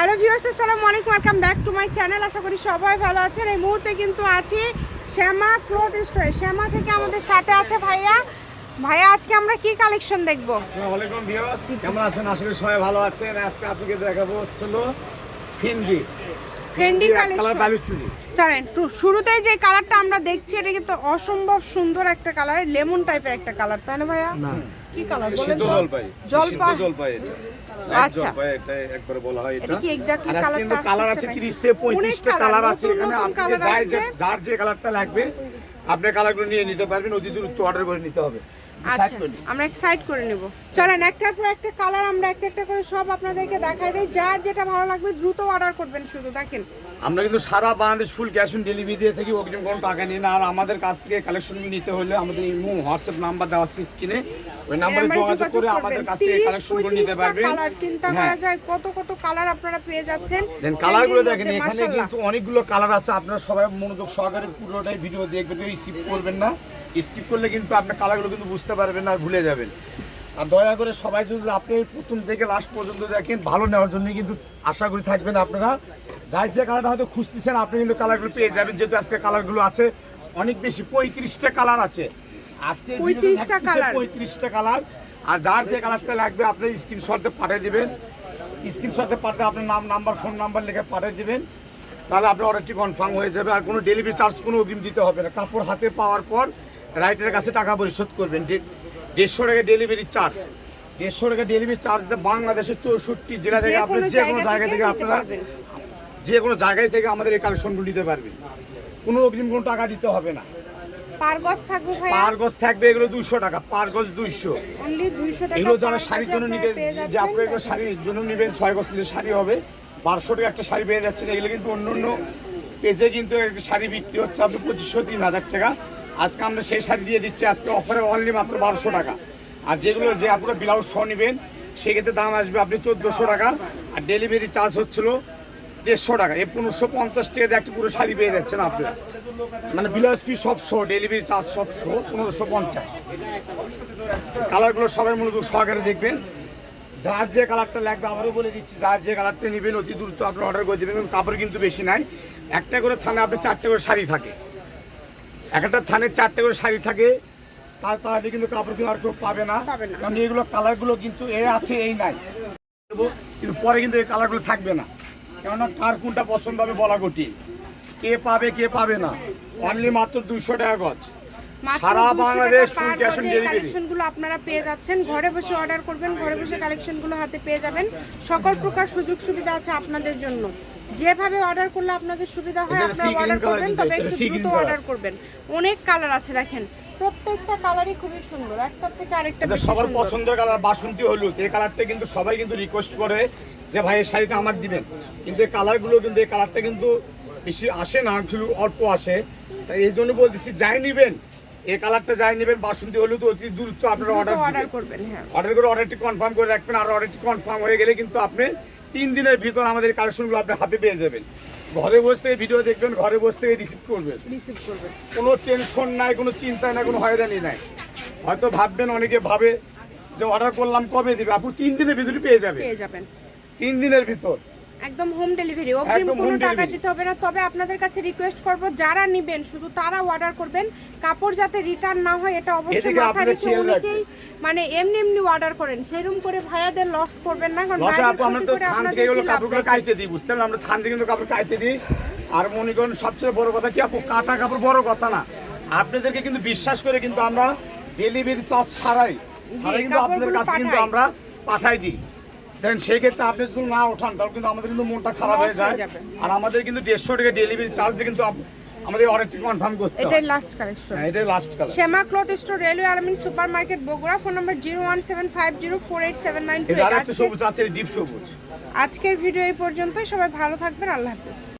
Hello viewers আসসালামু আলাইকুম। Welcome back to my channel আশা করি সবাই ভালো আছেন। এই মুহূর্তে কিন্তু আছি শ্যামা ক্লথ স্টোরে। শ্যামা থেকে আমাদের সাথে আছে ভাইয়া। ভাইয়া আজকে আমরা কি কালেকশন দেখব? আসসালামু আলাইকুম ভিউয়ার্স। কেমন আছেন? আশা করি সবাই ভালো আছেন। আজকে আপনাকে দেখাবো হচ্ছিল ফেন্ডি। কালার কালেকশন চলেন শুরুতে যে কালারটা আমরা দেখছি এটা কিন্তু অসম্ভব সুন্দর একটা কালার লেমন টাইপের একটা কালার তাই না ভাইয়া? না। কি কালার? বলেন সিদ্ধ তো? জলপাই। জলপাই? জলপাই এটা। আচ্ছা। এটা একবারে বলা হয় এটা। কি কালার আছে আসতেছে 30 থেকে অনেক 35 টা colour, কালার আছে এখানে। আপনি যার যার যে কালারটা লাগবে আপনি কালারগুলো নিয়ে নিতে পারবেন অতি দ্রুত অর্ডার করে নিতে হবে। আচ্ছা Decide করে। আমরা সাইড নেব। চলেন একটার পর একটা কালার আমরা একটা একটা করে সব আপনাদেরকে দেখাই দিই। যার যেটা ভালো লাগবে দ্রুত অর্ডার করবেন শুধু দেখেন। আমরা কিন্তু সারা Bangladesh full cash on delivery দিয়ে থাকি অগ্রিম কোনো টাকা নিই না। আর আমাদের কাছ থেকে কালেকশন নিতে হলে আমাদের ইমো হোয়াটসঅ্যাপ নাম্বার দেওয়া আছে স্ক্রিনে ওই নাম্বারে যোগাযোগ করে আমাদের কাছ থেকে কালেকশন করে নিতে পারবেন। কালার চিন্তা হ্যাঁ। করা যায়। কত কত কালার আপনারা পেয়ে যাচ্ছেন। দেন কালারগুলো দেখেন এখানে কিন্তু অনেকগুলো কালার আছে। আপনারা সবাই মনোযোগ সহকারে পুরোটাই ভিডিও দেখবেন স্কিপ করবেন না। স্কিপ করলে কিন্তু আপনার কালারগুলো কিন্তু বুঝতে পারবেন আর ভুলে যাবেন। আর দয়া করে সবাই যদি আপনি প্রথম থেকে লাস্ট পর্যন্ত দেখেন ভালো নেওয়ার জন্য কিন্তু আশা করি থাকবেন আপনারা। যাই যে কালারটা হয়তো খুঁজতেছেন আপনি কিন্তু কালারগুলো পেয়ে যাবেন যেহেতু আজকে কালারগুলো আছে। অনেক বেশি পঁয়ত্রিশটা কালার আছে। আজকে 35টা colour। পঁয়ত্রিশটা কালার আর যার যে কালারটা লাগবে আপনি স্ক্রিনশটে পাঠিয়ে দিবেন। স্ক্রিনশটে পাঠাতে আপনার নাম নাম্বার ফোন নাম্বার লিখে পাঠিয়ে দেবেন। তাহলে আপনার অর্ডারটি কনফার্ম হয়ে যাবে। আর কোনো ডেলিভারি চার্জ কোনো অগ্রিম দিতে হবে না। কাপড় হাতে পাওয়ার পর রাইটের কাছে টাকা পরিশোধ করবেন। দেড়শো টাকা ডেলিভারি চার্জ দেড়শো টাকা ডেলিভারি চার্জ বাংলাদেশের চৌষট্টি জেলা থেকে আপনি যে কোনো জায়গা থেকে আপনারা যে কোনো জায়গায় থেকে আমাদের এই কালেকশনগুলো নিতে পারবেন। কোনো অগ্রিম কোনো টাকা দিতে হবে না। থাকবে ভাইয়া? পার গজ থাকবে এগুলো টাকা পার গজ দুইশো। অনলি 200 টাকা এগুলো যারা শাড়ির জন্য নিতে যে আপনি এগুলো শাড়ির জন্য নেবেন ছয় গজ নিলে শাড়ি হবে। টাকা একটা শাড়ি পেয়ে যাচ্ছেন এগুলো কিন্তু অন্য অন্য পেজে কিন্তু একটা শাড়ি বিক্রি হচ্ছে আপনি পঁচিশশো তিন হাজার টাকা। আজকে আমরা সেই শাড়ি দিয়ে দিচ্ছি, আজকে অফারে অনলি মাত্র বারোশো টাকা। আর যেগুলো যে আপনারা ব্লাউজ সহ নেবেন, সেক্ষেত্রে দাম আসবে আপনি চোদ্দোশো টাকা, আর ডেলিভারি চার্জ হচ্ছিল দেড়শো টাকা। এই পনেরোশো পঞ্চাশ টাকা দিয়ে একটা পুরো শাড়ি পেয়ে যাচ্ছেন আপনারা। মানে ব্লাউজ ফি সব শো ডেলিভারি চার্জ সব শো পনেরোশো পঞ্চাশ। কালারগুলো সবাই মূলত সহকারে দেখবেন। যার যে কালারটা লাগবে আবারও বলে দিচ্ছি, যার যে কালারটা নেবেন, অতি দ্রুত আপনি অর্ডার করে দেবেন কাপড় কিন্তু বেশি নাই। একটা করে থানে আপনি চারটে করে শাড়ি থাকে। এক একটা থানের চারটে করে শাড়ি থাকে। তার তাহলে কিন্তু কাপড় কিন্তু আর কেউ পাবে না। কারণ এইগুলো কালারগুলো কিন্তু এ আছে এই নাই। কিন্তু পরে কিন্তু এই কালারগুলো থাকবে না। কেননা কার কোনটা পছন্দ হবে বলা কঠিন। কে পাবে কে পাবে না। অনলি মাত্র দুশো টাকা গজ। সারা 200 বাংলাদেশ কালেকশনগুলো আপনারা পেয়ে যাচ্ছেন। ঘরে বসে অর্ডার করবেন ঘরে বসে কালেকশনগুলো হাতে পেয়ে যাবেন। সকল প্রকার সুযোগ সুবিধা আছে আপনাদের জন্য। যেভাবে অর্ডার করলে আপনাদের সুবিধা হয় আপনারা অর্ডার করবেন তবে একটু দ্রুত অর্ডার করবেন। অনেক কালার আছে দেখেন। প্রত্যেকটা কালারই খুবই সুন্দর। একটার থেকে আরেকটা বেশি সবার। পছন্দের কালার বাসন্তী হলুদ। এই কালারটা কিন্তু সবাই কিন্তু রিকোয়েস্ট করে যে ভাই এই শাড়িটা আমার দিবেন। কিন্তু এই কালারগুলো কিন্তু এই কালারটা কিন্তু বেশি আসে না শুধু অল্প আসে। তাই এই জন্য বলতেছি যাই নেবেন এই কালারটা যাই নেবেন বাসন্তী হলুদ অতি দ্রুত আপনারা অর্ডার অর্ডার করবেন হ্যাঁ। অর্ডার করে অর্ডারটি কনফার্ম করে রাখবেন। আর অর্ডারটি কনফার্ম হয়ে গেলে কিন্তু আপনি তিন দিনের ভিতর আমাদের কালেকশনগুলো আপনি হাতে পেয়ে যাবেন। ঘরে বসে থেকে ভিডিও দেখবেন ঘরে বসে থেকে রিসিভ করবেন। রিসিভ করবেন। কোনো টেনশন নাই কোনো চিন্তা নাই কোনো হয়রানি নাই। হয়তো ভাববেন অনেকে ভাবে যে অর্ডার করলাম কবে দিবে? আপু তিন দিনের ভিতরে পেয়ে যাবে পেয়ে যাবেন। তিন দিনের ভিতর। একদম হোম ডেলিভারি অগ্রিম কোনো টাকা দিতে হবে না তবে আপনাদের কাছে রিকোয়েস্ট করব যারা নেবেন শুধু তারা অর্ডার করবেন। কাপড় যাতে রিটার্ন না হয় এটা অবশ্যই মাথায় রেখে অনেকেই মানে এমনি এমনি অর্ডার করেন সেরকম করে ভাইয়াদের লস করবেন না কারণ কাপড়গুলো? কাইতে দিই বুঝতে পারলাম আমরা থান থেকে কিন্তু কাপড় কাইতে দিই। আর মনে করেন সবচেয়ে বড় কথা কি আপু কাটা কাপড় বড় কথা না। আপনাদেরকে কিন্তু বিশ্বাস করে কিন্তু আমরা ডেলিভারি চার্জ ছাড়াই ছাড়াই কিন্তু আপনাদের কাছে কিন্তু আমরা পাঠাই দিই। দেন সেই ক্ষেত্রে আপনি যদি না ওঠান তাহলে কিন্তু আমাদের কিন্তু মনটা খারাপ হয়ে যায়। আর আমাদের কিন্তু দেড়শো টাকা ডেলিভারি চার্জ দিয়ে কিন্তু আমাদের অর্ডারটি কনফার্ম করতে এটাই লাস্ট কালেকশন হ্যাঁ, এটাই last collection Shyama cloth store railway Almin supermarket Bogura. Phone number zero one seven five zero four eight seven nine two যে আরেকটা সবুজ আছে ডিপ সবুজ আজকের ভিডিও এই পর্যন্ত সবাই ভালো থাকবেন আল্লাহ হাফিজ